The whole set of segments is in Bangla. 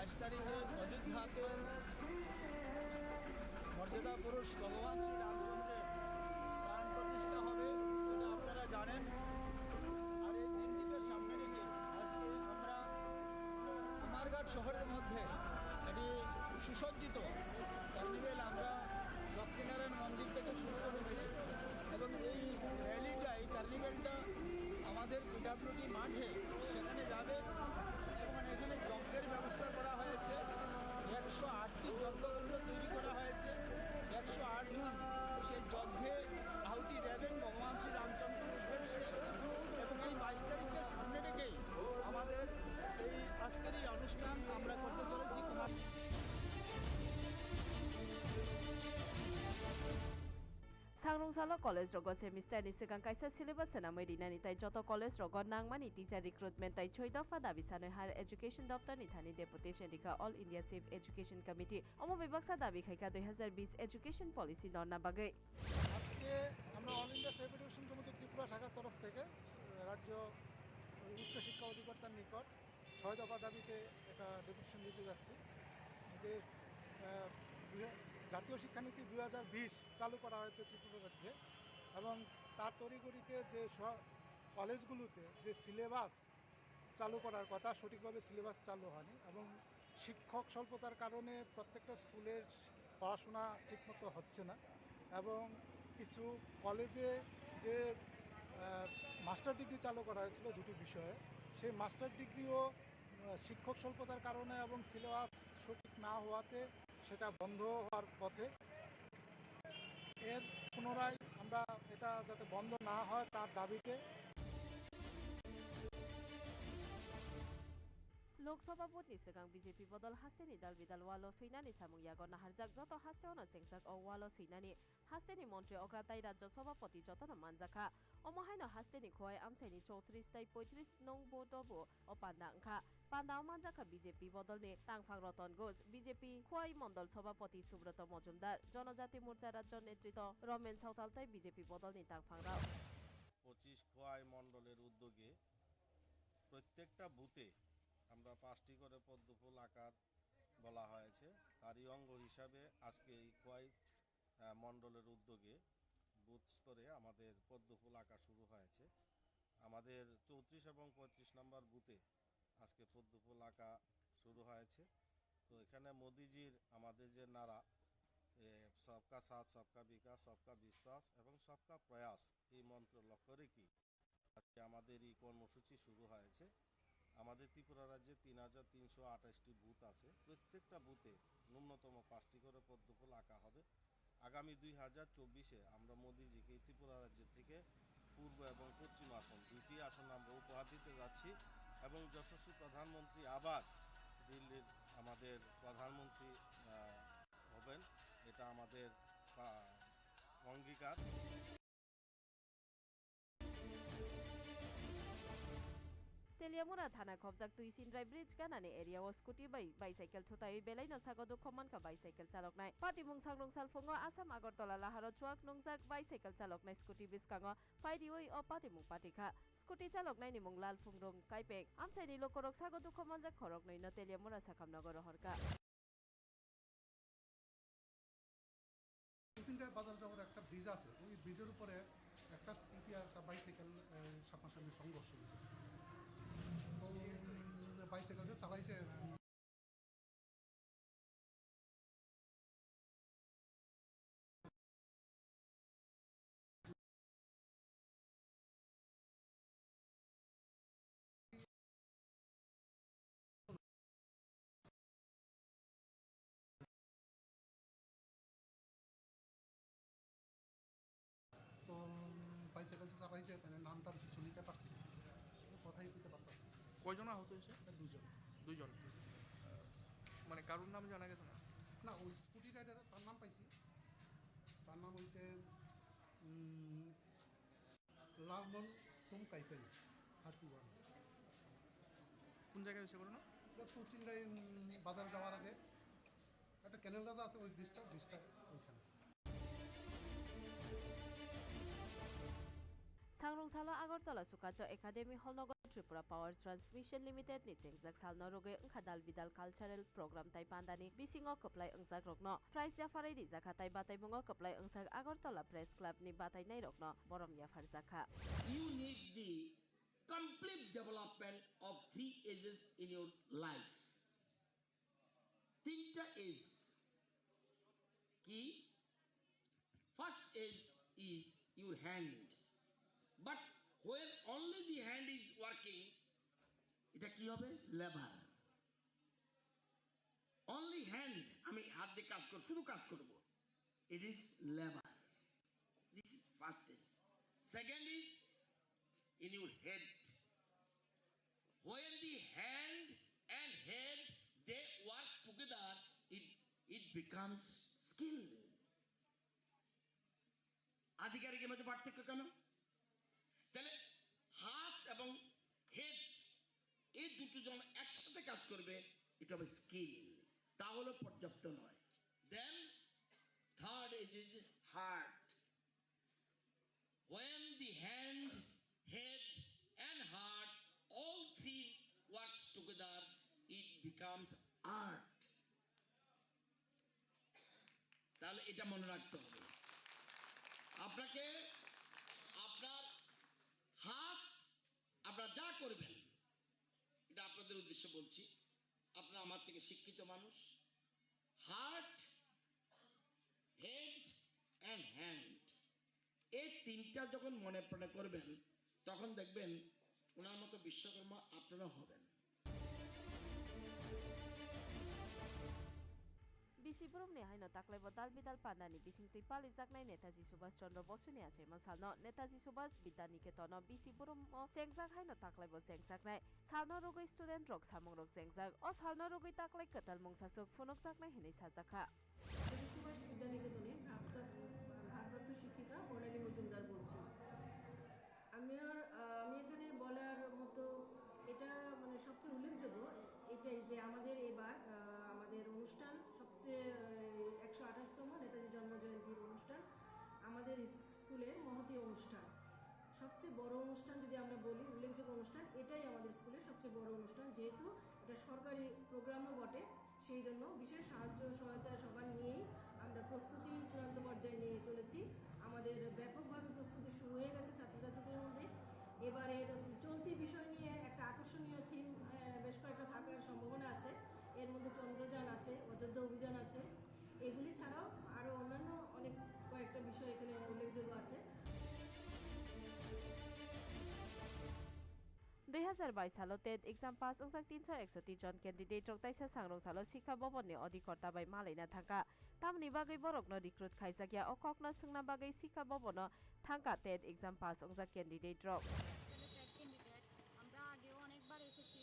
বাইশ তারিখে অযোধ্যাতে মর্যাদা পুরুষ ভগবান শ্রী রামচন্দ্রের প্রাণ প্রতিষ্ঠা হবে এটা আপনারা জানেন। আর এই দিনটিকে সামনে রেখে আজকে আমরা কুমারঘাট শহরের মধ্যে এটি সুসজ্জিত কার্নিভেল আমরা লক্ষ্মীনারায়ণ মন্দির sangrungsalo college rogo semester ni sigang kaisa syllabus na moi dinani tai joto college rogo nangmani teacher recruitment tai choi dafa dabi sane higher education দপ্তর ni thani deputation dikha all india safe education committee omo bibaksa dabi khaika 2020 education policy norna bagai আজকে আমরা all India save education committee Tripura শাখার তরফ থেকে রাজ্য উচ্চশিক্ষা অধিকর্তার নিকট ছয় দফা দাবিতে একটা ডেপুটেশন দিতে যাচ্ছি যে জাতীয় শিক্ষানীতি দু হাজার বিশ চালু করা হয়েছে ত্রিপুরা রাজ্যে এবং তার তড়িগড়িতে যে কলেজগুলোতে যে সিলেবাস চালু করার কথা, সঠিকভাবে সিলেবাস চালু হয়নি এবং শিক্ষক স্বল্পতার কারণে প্রত্যেকটা স্কুলের পড়াশোনা ঠিকমতো হচ্ছে না এবং কিছু কলেজে যে মাস্টার ডিগ্রি চালু করা হয়েছিল দুটি বিষয়ে, সেই মাস্টার ডিগ্রিও শিক্ষক স্বল্পতার কারণে এবং সিলেবাস সঠিক না হওয়াতে সেটা বন্ধ হওয়ার পথে এর পুনরায় আমরা এটা যাতে বন্ধ না হয় তার দাবিতে ni dal bidal walo suinani samung yago naharjak joto haste ono chengsak o walo suinani haste ni মন্ত্রী অগ্রাতাই রাজ্য সভাপতি যতন মানজাখা অমহাইন হাস্তে নি খোয়াই আমচাইনি চৌত্রিশ তাই পঁয়ত্রিশ নং বোটবো ও পান্ডা আংখা পান্ডাও মানজাখা বিজেপি বদলনি টাংফাং রতন ঘোষ বিজেপি খোয়াই মন্ডল সভাপতি সুব্রত মজুমদার জনজাতি মোর্চা রাজ্য নেতৃত্ব রমেন সাঁওতাল তাই বিজেপি বদলনি টাংফাং রাও পঁচিশ খোয়াই মণ্ডলের উদ্যোগে প্রত্যেকটা বুথে আমরা পাঁচটি করে পদ্মফুল আকার বলা হয়েছে। তারই অঙ্গ হিসাবে আজকে এই খোয়াই মণ্ডলের উদ্যোগে বুথ স্তরে আমাদের পদ্মফুল আঁকা শুরু হয়েছে। আমাদের চৌত্রিশ এবং পঁয়ত্রিশ নম্বর বুথে আজকে পদ্মফুল আঁকা শুরু হয়েছে। তো এখানে মোদিজির আমাদের যে নারা সবকা সাথ, সবকা বিকাশ, সবকা বিশ্বাস এবং সবকা প্রয়াস, এই মন্ত্র লক্ষ্য রেখে আজকে আমাদের এই কর্মসূচি শুরু হয়েছে। আমাদের ত্রিপুরা রাজ্যে তিন হাজার তিনশো আঠাশটি বুথ আছে। প্রত্যেকটা বুথে ন্যূনতম পাঁচটি করে পদ্মফুল আঁকা হবে। আগামী দুই হাজার চব্বিশে আমরা মোদিজিকে ত্রিপুরা রাজ্য থেকে পূর্ব এবং পশ্চিম আসন দুটি আসন আমরা উপহার দিতে যাচ্ছি এবং যশস্বী প্রধানমন্ত্রী আবার দিল্লির আমাদের প্রধানমন্ত্রী হবেন। এটা আমাদের অঙ্গীকার। স্কুটি বাই বাইসাইকেল থুতাই বেলাই নসাগো দুঃখমান কা বাইসাইকেল চালক নাই। পার্টি মুং সাংরং সালফুঙ্গ আসাম আগরতলা লাহারো চুয়াক নংজাক বাইসাইকেল চালক নাই স্কুটি বিস্কাঙ্গ ফাইদি ওই ও পার্টি মুং পার্টি খা স্কুটি চালক নাই নিমুং লাল ফুংরং কাইপেক আমচাইনি লোকরক সাগো দুঃখমান জাক খরক নই ন তেলিয়ামুরা সাকাম নগর হরকা কুচিনটায় বাজার যাওয়ার একটা ব্রিজ আছে। ওই ব্রিজের উপরে একটা স্কুটি আর একটা বাইসাইকেল সামনাসামনি সংঘর্ষ হয়েছে। বাইসাইকেল যে চালাইছে তো বাইসাইকেল চালাইছে নামটা কিছু পারছি কথাই দিতে পারতাম না। কয়জন আহত হয়েছে? দুজন। দুজন। মানে কারোর নাম জানা গেছে না? না ওই স্কুটি রাইডার তার নাম পাইছি। তার নাম হয়েছে লালমন সোম কাইফেন থার্টি ওয়ান কোন জায়গায় হয়েছে বলো না? পশ্চিমরাই বাজার যাওয়ার আগে। একটা ক্যানেল রাজা আছে ওই ব্রিজটা ব্রিজটা ওইখানে। Sangrungsalno agartala sukato academy holnogo tripura power transmission limited ni chengjak salno roge wngkha dal bidal cultural program tai pandani bisingo koplai wngzak rokno prize yafarai rijaka tai bataimungo koplai wngsak agartala press club ni batainai rokno borom yafarjaka you need the complete development of three ages in your life তিনটা এজ কি first H is your hand but when only the hand is working এটা কি হবে? লেবার অনলি হ্যান্ড আমি হাত দিয়ে কাজ করব শুধু কাজ করব। It is labour this is first second is in your head. When the hand and head they work together, it it becomes skill. আধিকারিকের মধ্যে পার্থক্য কেন? এবং হেড এই দুটো যখন একসাথে কাজ করবে এটা হবে স্কিল তাহলে পর্যাপ্ত নয়। Then third is is heart when the hand, head, and heart all three works together, it becomes art. তাহলে এটা মনে রাখতে হবে। আপনাকে আপনার হাত আপনারা যা করবেন এটা আপনাদের উদ্দেশ্যে বলছি, আপনারা আমার থেকে শিক্ষিত মানুষ। হার্ট হেড অ্যান্ড হ্যান্ড এই তিনটা যখন মনে প্রাণে করবেন, তখন দেখবেন ওনার মতো বিশ্বকর্মা আপনারা হবেন bisiburum ni haino taklaibo dal bidal pandani bisingtui palijaknai netaji subhash chandra bosu ni achema salno netaji subhash bidaniketon bisiburum o chengjak haino taklaibo chengjaknai salno rogoi student rok samung rok chengjak o salno rogoi taklai katal mungsasuk phunukjaknai hinui sajakha Subhash বিদ্যানিকেতনের ভারপ্রাপ্ত ভারপ্রাপ্ত শিক্ষিকা বর্ণালী মজুমদার বলছি আমি আর আমি এখানে বলার মতো এটা মানে সবচেয়ে উল্লেখযোগ্য এটাই যে আমাদের সবচেয়ে একশো আঠাশতম নেতাজি জন্মজয়ন্তীর অনুষ্ঠান, আমাদের স্কুলের মহতি অনুষ্ঠান। সবচেয়ে বড় অনুষ্ঠান যদি আমরা বলি, উল্লেখযোগ্য অনুষ্ঠান, এটাই আমাদের স্কুলের সবচেয়ে বড় অনুষ্ঠান। যেহেতু এটা সরকারি প্রোগ্রামও বটে, সেই জন্য বিশেষ সাহায্য, সহায়তা সবার নিয়েই আমরা প্রস্তুতি চূড়ান্ত দুই হাজার বাইশ সালো টেট এক্সাম পাস ওংসাক তিনশো, একষট্টি জন ক্যান্ডিডেট রক তাইসা সাংরং সালো শিক্ষা ভবননি অধিকর্তা বাই মালাইনা থাকা। তামনি বাগै বরকনো রিক্রুট খাইজাকিয়া অককনো সোংনা বাগै শিক্ষা ভবন থাঙ্কা টেট এক্সাম পাস ওংসাক ক্যান্ডিডেট রক আমরা অনেকবার এসেছি।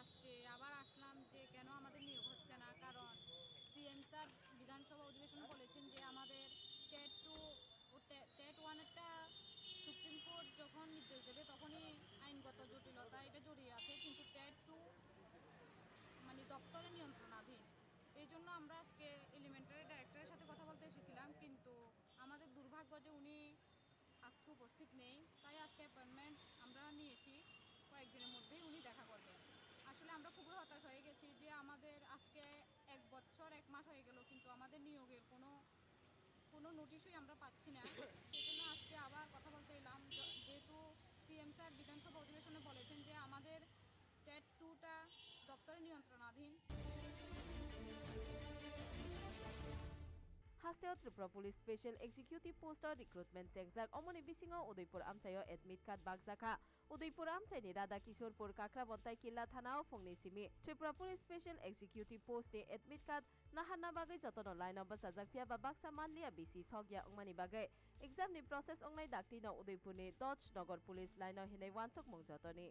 আজকে আবার আসলাম যে কেন আমাদের নিয়োগ হচ্ছে না, কারণ সিএম স্যার বিধানসভা অধিবেশনে বলেছেন যে আমাদের টেট টু, টেট ওয়ানেরটা সুপ্রিম কোর্ট যখন নির্দেশ দেবে তখনই আইনগত জটিলতা এটা জড়িয়ে আছে, কিন্তু টেট টু মানে দপ্তরের নিয়ন্ত্রণাধীন। এই জন্য আমরা আজকে এলিমেন্টারি ডাইরেক্টরের সাথে কথা বলতে এসেছিলাম, কিন্তু আমাদের দুর্ভাগ্য যে উনি আজকে উপস্থিত নেই, তাই আজকে অ্যাপয়েন্টমেন্ট আমরা নিয়েছি, কয়েকদিনের মধ্যেই উনি দেখা করবেন আসলে আমরা খুবই হতাশ হয়ে গেছি যে আমাদের আজকে এক বছর, এক মাস হয়ে গেল, কিন্তু আমাদের নিয়োগের কোনো কোনো নোটিশই আমরা পাচ্ছি না সেজন্য আজকে আবার কথা বলতে এলাম য- যেহেতু সিএম স্যার বিধানসভা অধিবেশনে বলেছেন যে আমাদের টেট টুটা দপ্তরের নিয়ন্ত্রণাধীন। Tripura Police Special Executive Poster Recruitment Sengzak Omoni Bisingo Udaipur Amchayo Admit Kat Bagzaka Udaipur Amchayni Radha Kishorpur Kakra Bontai Killa Thanao Fongni Simi Tripura Police Special Executive Post ni Admit Kat নাহানা বাগে যতন লাইন বা সাজাক ফিয়া বা বাক্সা মানলিয়া বিসি সগিয়া অংমানি বাগে এক্সাম নি প্রসেস অংলাই ডাকতি ন উদয়পুরনি দচ নগর পুলিশ লাইন হিনে ওয়ানসক মং যতনি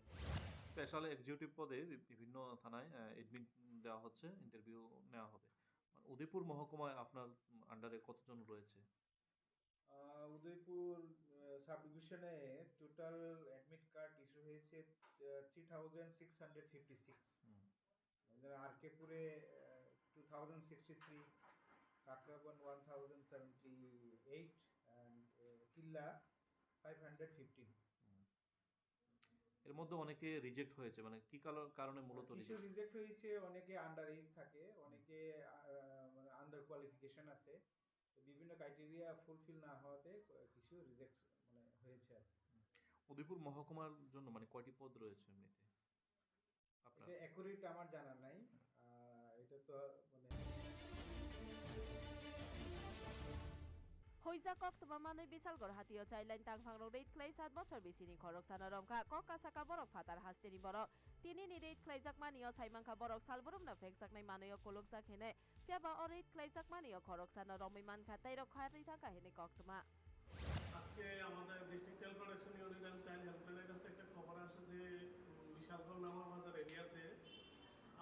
স্পেশাল এক্সিকিউটিভ পদে বিভিন্ন থানায় এডমিট দেওয়া হচ্ছে ইন্টারভিউ নেওয়া হবে উদয়পুর মহকুমায় আপনার আন্ডারে কতজন রয়েছে উদয়পুর সাব ডিভিশনে টোটাল অ্যাডমিট কার্ড ইস্যু হয়েছে three thousand six hundred fifty six hmm. আরকেপুরে two thousand sixty three Kakraban one thousand seventy eight and Killa five hundred fifteen. এর মধ্যে অনেকে রিজেক্ট হয়েছে মানে কি কারণে মূলত রিজেক্ট হয়েছে অনেকে আন্ডার এজ থাকে অনেকে মানে আন্ডার কোয়ালিফিকেশন আছে বিভিন্ন ক্রাইটেরিয়া ফুলফিল না হওয়াতে কিছু রিজেক্ট মানে হয়েছে আর কি। উদয়পুর মহকুমার জন্য মানে কয়টি পদ রয়েছে এমনিতে আপনার এটা অ্যাকুরেট আমার জানা নাই এটা তো মানে Hoiza kok tumamani bisal gor hatio chailain tangphang rok reit khlai sat bochor bisini khorok sana romkha kok kasaka borok phatar hasteni borok tini ni reit khlaijak manio saimangkha borok salborum na fekjaknai manayo kologjak hene piaba o reit khlaijak manio khorok sana romai mankha tairok khari thaka hene kok tuma আজকে আমাদের district child protection unit and child হেল্পলাইনের কাছে একটা খবর আসে যে বিশালগড় নামা বাজার এরিয়াতে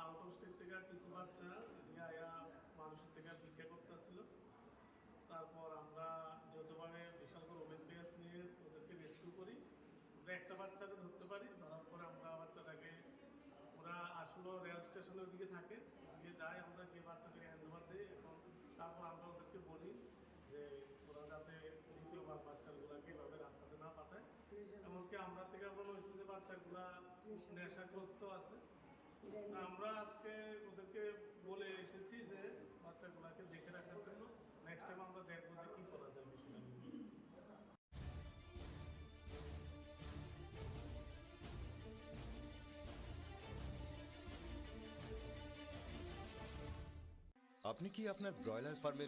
আউট অফ স্টেট থেকে কিছু বাচ্চা মানুষের থেকে ভিক্ষা করতেছিল তারপর আমরা যতবারে বিশালগড় ওমেন পেস নিয়ে ওদেরকে রেস্কিউ করি আমরা একটা বাচ্চাকে ধরতে পারি, ধরার পরে আমরা বাচ্চাটাকে, ওরা আসলো রেল স্টেশনের দিকে থাকে, ওদিকে যায়, আমরা গিয়ে বাচ্চাটাকে হ্যান্ড ওভার দিই এবং তারপর আমরা ওদেরকে বলি যে ওরা যাতে দ্বিতীয়বার বাচ্চাগুলোকে এভাবে রাস্তাতে না পাঠায়। এমনকি আমরা থেকে আমরা হয়েছে যে বাচ্চাগুলা নেশাগ্রস্ত আছে। আমরা আজকে ওদেরকে বলে এসেছি যে বাচ্চাগুলাকে দেখে রাখার জন্য নেক্সট টাইম আমরা দেখব যে কী করা যায়। আপনি কি আপনার ব্রয়লার ফার্মের